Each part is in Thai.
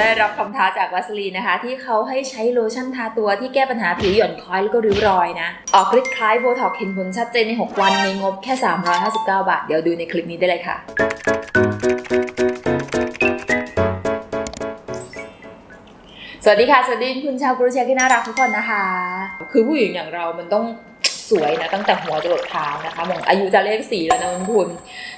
ได้รับคำท้าจากวัสลีนนะคะ ที่เขาให้ใช้โลชั่นทาตัวที่แก้ปัญหาผิวหย่อนคล้อยแล้วก็ริ้วรอยนะ ออกฤทธิ์คล้ายโบท็อกเห็นผลชัดเจนใน 6 วันในงบแค่ 359 บาท เดี๋ยวดูในคลิปนี้ได้เลยค่ะสวัสดีค่ะ สวัสดีคุณชาวกรุเชียที่น่ารักทุกคนนะคะ คือผู้หญิงอย่างเรามันต้องสวยนะ ตั้งแต่หัวจรดเท้านะคะมองอายุจะเลขสี่แล้วนะคุณ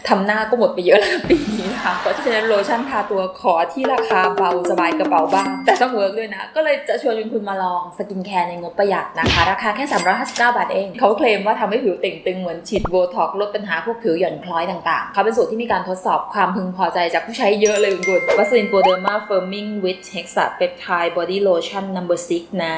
ทำหน้าก็หมดไปเยอะแล้วปีนี้นะคะะฉะนั้นโลชั่นทาตัวขอที่ราคาเบาสบายกระเป๋าบ้าง แต่ต้องเวิร์กด้วยนะ ก็เลยจะชวนคุณมาลองสกินแคร์ในงบประหยัดนะคะ ราคาแค่ 359 บาทเอง เขาเคลมว่าทำให้ผิวเต่งตึงเหมือนฉีดโบท็อกลดปัญหาพวกผิวหย่อนคล้อยต่างๆ เขาเป็นสูตรที่มีการทดสอบความพึงพอใจจากผู้ใช้เยอะเลยคุณวัสลินโปรเดอร์มาเฟิร์มิงวิดเฮกซ์เปปไทด์บอดี้โลชั่นนัมเบอร์ซิกนะ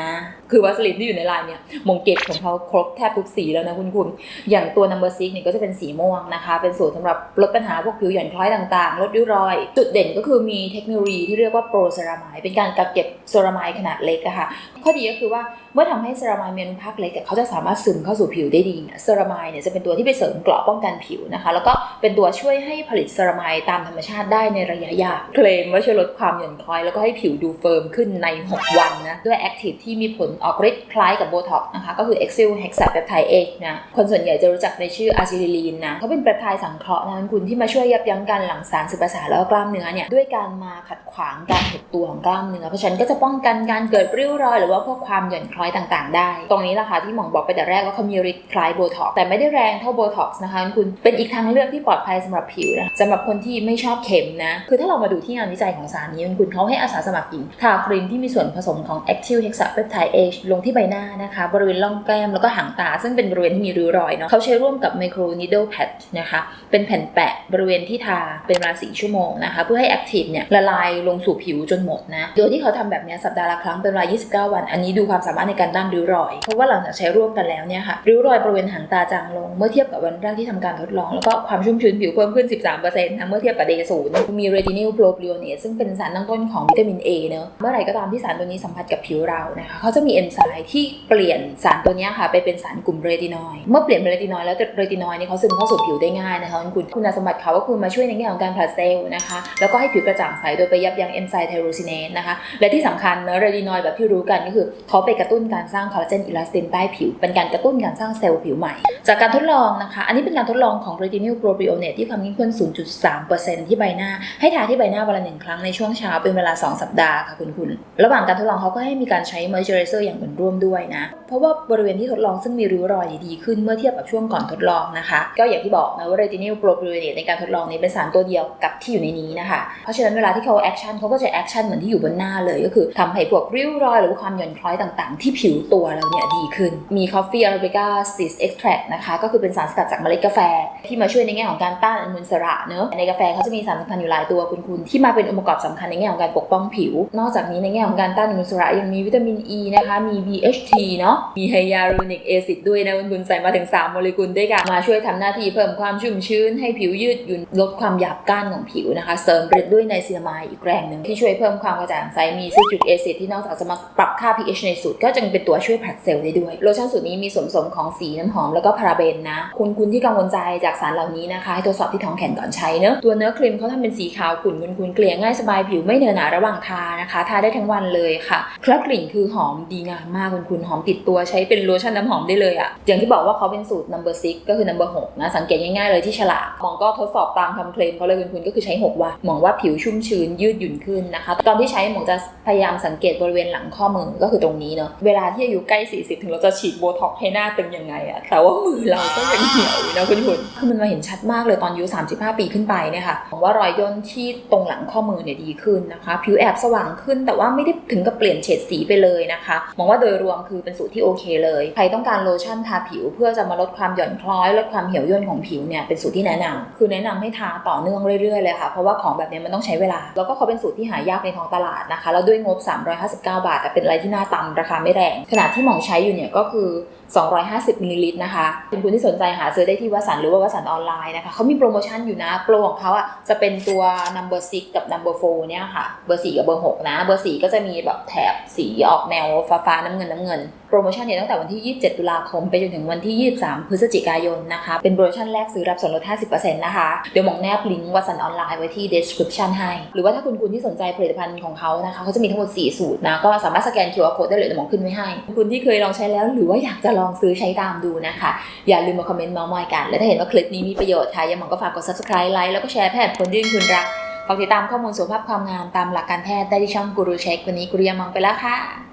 คือวัสลินที่อยู่ในลายเนี่ยมงเกตของเขาครบแทบทุกสีแล้วนะคุณคุณอย่างตัว number six เนี่ยก็จะเป็นสีม่วงนะคะ เป็นสูตรสำหรับลดปัญหาพวกผิวหย่อนคล้อยต่างๆ ลดริ้วรอย จุดเด่นก็คือมีเทคโนโลยีที่เรียกว่าโปรเซรามายเป็นการกักเก็บเซรามายขนาดเล็กอะค่ะข้อดีก็คือว่าเมื่อทำให้เซรามายมีอนุภาคเล็กเขาจะสามารถซึมเข้าสู่ผิวได้ดีเนี่ยเซรามายเนี่ยจะเป็นตัวที่ไปเสริมเกราะป้องกันผิวนะคะ แล้วก็เป็นตัวช่วยให้ผลิตเซรามายตามธรรมชาติได้ในระยะยาวเคลมว่าช่วยลดความหย่อนคล้อย แล้วก็ให้ผิวดูเฟิร์มขึ้นใน 6 วันนะด้วยแอคทีฟที่มีผลออกฤทธิ์คล้ายกับโบท็อกซ์นะคะก็คือ Exil Hexapeptide X นะคนส่วนใหญ่จะรู้จักในชื่ออะซิลิลีนนะเขาเป็นเปปไทด์สังเคราะห์นะคุณที่มาช่วยยับยั้งการหลั่งสารสื่อประสาทแล้วก็กล้ามเนื้อเนี่ยด้วยการมาขัดขวางการหดตัวของกล้ามเนื้อเพราะฉะนั้นก็จะป้องกันการเกิดริ้วรอย หรือว่าพวกความหย่อนคลอยต่างๆ ได้ ตรงนี้แหละค่ะที่หมองบอกไปแต่แรกว่าเขามีฤทธิ์คล้ายโบท็อกซ์แต่ไม่ได้แรงเท่าโบท็อกซ์นะคะคุณเป็นอีกทางเลือกที่ปลอดภัยสำหรับผิวนะสำหรับคนที่ไม่ชอบเข็มนะ คือถ้าเรามาดูที่งานวิจัยของสารนี้คุณเขาให้อาสาสมัครหญิงทาครีมที่มีส่วนผสมของ Active Hexapeptide H ลงที่ใบหน้านะคะ บริเวณร่องแก้มแล้วก็หางตา ซึ่งเป็นบริเวณที่มีริ้วรอยเนาะเขาใช้ร่วมกับ Micro Needle pad นะคะเป็นแผ่นแปะบริเวณที่ทาเป็นเวลา4ชั่วโมงนะคะเพื่อให้ Active เนี่ยละลายลงสู่ผิวจนหมดนะโดยที่เขาทำแบบนี้สัปดาห์ละครั้งเป็นเวลา 29 วัน อันนี้ดูความสามารถในการต้านริ้วรอย เพราะว่าหลังจากใช้ร่วมกันแล้วเนี่ยค่ะริ้วรอยบริเวณหางตาจางลง เมื่อเทียบกับวันแรกที่ทำการทดลอง แล้วก็ความชุ่มชื้นผิวเพิ่มขึ้น 13%นะเมื่อเทียบกับเดย์ศูนย์มี retinol propionate ซึ่งเป็นสารตั้งต้นของวิตามิน A เนอะเมื่อไหร่ก็ตามที่สารตัวนี้สัมผัสกับผิวเรานะคะเขาจะมีเอนไซม์ที่เปลี่ยนสารตัวนี้ค่ะไปเป็นสารกลุ่มเรตินอยเมื่อเปลี่ยนเป็นเรตินอยแล้วเรตินอยนี่เขาซึมเข้าสู่ผิวได้ง่ายนะคะคุณคุณสมบัติเขาก็คือมาช่วยในแง่ของการผลัดเซลล์นะคะแล้วก็ให้ผิวกระจ่างใสโดยไปยับยั้งเอนไซม์ไทโรซินเนสนะคะและที่สำคัญเนอะเรตินอยแบบที่รู้กันก็คือเขาไปกระตุตุ้นการสร้างคอลลาเจนอิลาสตินใต้ผิว เป็นการกระตุ้นการสร้างเซลล์ผิวใหม่ จากการทดลองนะคะ อันนี้เป็นการทดลองของ retinol propionate ที่ความเข้มข้น 0.3%ที่ใบหน้า ให้ทาที่ใบหน้าวันละหนึ่งครั้งในช่วงเช้าเป็นเวลา 2 สัปดาห์ค่ะคุณคุณ ระหว่างการทดลองเขาก็ให้มีการใช้ moisturizer อย่างอื่นร่วมด้วยนะ เพราะว่าบริเวณที่ทดลองซึ่งมีริ้วรอยดีขึ้นเมื่อเทียบกับช่วงก่อนทดลองนะคะ ก็อย่างที่บอกนะว่า retinol propionate ในการทดลองนี้เป็นสารตัวเดียวกับที่อยู่ในนี้นะคะ เพราะฉะนั้นเวลาที่เขาแอคชั่นเขาก็จะแอคชั่นเหมือนที่อยู่บนหน้าเลยก็คือทำให้พวกริ้วรอย หรือความหย่อนคล้อยต่างๆ ที่ผิวตัวเราเนี่ยดีขึ้น มี coffee arabica cyst extract นะคะ ก็คือเป็นสารสกัดจากเมล็ดกาแฟ ที่มาช่วยในแง่ของการต้านอนุมูลอิสระเนอะในกาแฟเขาจะมีสารสำคัญอยู่หลายตัวคุณคุณที่มาเป็นองค์ประกอบสำคัญในแง่ของการปกป้องผิว นอกจากนี้ในแง่ของการต้านอนุมูลอิสระยังมีวิตามินอ E นะคะ มี BHT เนาะ มีไฮยาลูริกแอซิดด้วยนะคุณคุณใส่มาถึง 3 โมเลกุลด้วยกันมาช่วยทำหน้าที่เพิ่มความชุ่มชื้นให้ผิวยืดหยุ่นลดความหยาบก้านของผิวนะคะเสริมฤทธิ์ด้วยไนซินามายอีกแรงหนึ่งที่ช่วยเพิ่มความกระจ่างใสมีซิตริกแอซิดที่นอกจากจะมาปรับค่า pH ในสูตรก็จะเป็นตัวช่วยผลัดเซลล์ได้ด้วย โลชั่นสูตรนี้มีส่วนผสมของสีน้ำหอมแล้วก็พาราเบนนะ คุณคุณที่กังวลใจจากสารเหล่านี้นะคะ ให้ตรวจสอบที่ท้องแขนก่อนใช้เนอะตัวเนื้อครีมเขาทำเป็นสีขาวขุ่นคุณคุณเกลี่ยง่ายสบายผิวไม่เหนอะหนาระหว่างทานะคะ ทาได้ทั้งวันเลยค่ะเคล้ากลิ่นคือหอมดีงามมากคุณคุณหอมติดตัวใช้เป็นโลชั่นน้ำหอมได้เลยอะอย่างที่บอกว่าเขาเป็นสูตร number six ก็คือ number 6นะสังเกตง่ายๆเลยที่ฉลากหมองก็ทดสอบตามคำเคลมเขาเลยคุณคุณก็คือใช้ 6 วันมองว่าผิวชุ่มชื้นยืดหยุ่นขึ้นนะคะ ตอนที่ใช้หมองจะพยายามสังเกตบริเวณหลังข้อมือก็คือตรงนี้เนอะเวลาที่อายุใกล้ 40 ถึงเราจะฉีดโบท็อกซ์ให้หน้าตึงยังไงอะแต่ว่ามือเราก็ยังเหี่ยวอยู่นะคุณคุณคือมันมาเห็นชัดมากเลยตอนอายุ 35 ปีขึ้นไปเนี่ยค่ะมองว่ารอยย่นที่ตรงหลังข้อมือเนี่ยดีขึ้นนะคะ ผิวแอบสว่างขึ้นแต่ว่าไม่ได้ถึงกับเปลี่ยนเฉดสีไปเลยนะคะมองว่าโดยรวมคือเป็นสูตรที่โอเคเลย ใครต้องการโลชั่นทาผิว เพื่อจะมาลดความหย่อนคล้อยลดความเหี่ยวย่นของผิวเนี่ยเป็นสูตรที่แนะนำคือแนะนำให้ทาต่อเนื่องเรื่อยๆเลยค่ะเพราะว่าของแบบนี้มันต้องใช้เวลา แล้วก็เขาเป็นสูตรที่หายากในท้องตลาดนะคะแล้วด้วยงบ 359 บาทแต่เป็นอะไรที่น่าตำราคาไม่แรง ขนาดที่หมองใช้อยู่เนี่ยก็คือ 250มิลลิลิตรนะคะคุณคุณที่สนใจหาซื้อได้ที่วสันหรือว่าวสันออนไลน์นะคะเขามีโปรโมชั่นอยู่นะ โปรของเขาอะจะเป็นตัว number 6 กับ number 4เนี่ยค่ะ เบอร์ 4 กับเบอร์ 6 นะ เบอร์ 4 ก็จะมีแบบแถบสีออกแนวฟ้าฟ้าน้ำเงินน้ำเงิน โปรโมชั่นเนี่ยตั้งแต่วันที่ 27 ตุลาคม ไปจนถึงวันที่ 23 พฤศจิกายนนะคะ เป็นโปรโมชั่นแรกซื้อรับส่วนลด 50%นะคะ เดี๋ยวมองแนบลิงก์วัสันออนไลน์ไว้ที่ description ให้ หรือว่าถ้าคุณคุณที่สนใจผลิตภัณฑ์ของเขานะคะ เขาจะมีทั้งหมด 4 สูตรนะ ก็สามารถสแกน QR code ได้เลยเดี๋ยวมองขึ้นไว้ให้ คุณที่เคยลองใช้แล้ว หรือว่าอยากจะลองซื้อใช้ตามดูนะคะ อย่าลืมมาคอมเมนต์มามอยกัน และถ้าเห็นว่าคลิปนี้มีประโยชน์ค่ะยังมองก็ฝากกด subscribe ไลค์แล้วก็แชร์แพทย์คนที่คุณรักฝากติดตามข้อมูลสุขภาพความงามตามหลักการแพทย์ได้ที่ช่องกูรูเช็ควันนี้กูรูยังมองไปแล้วค่ะ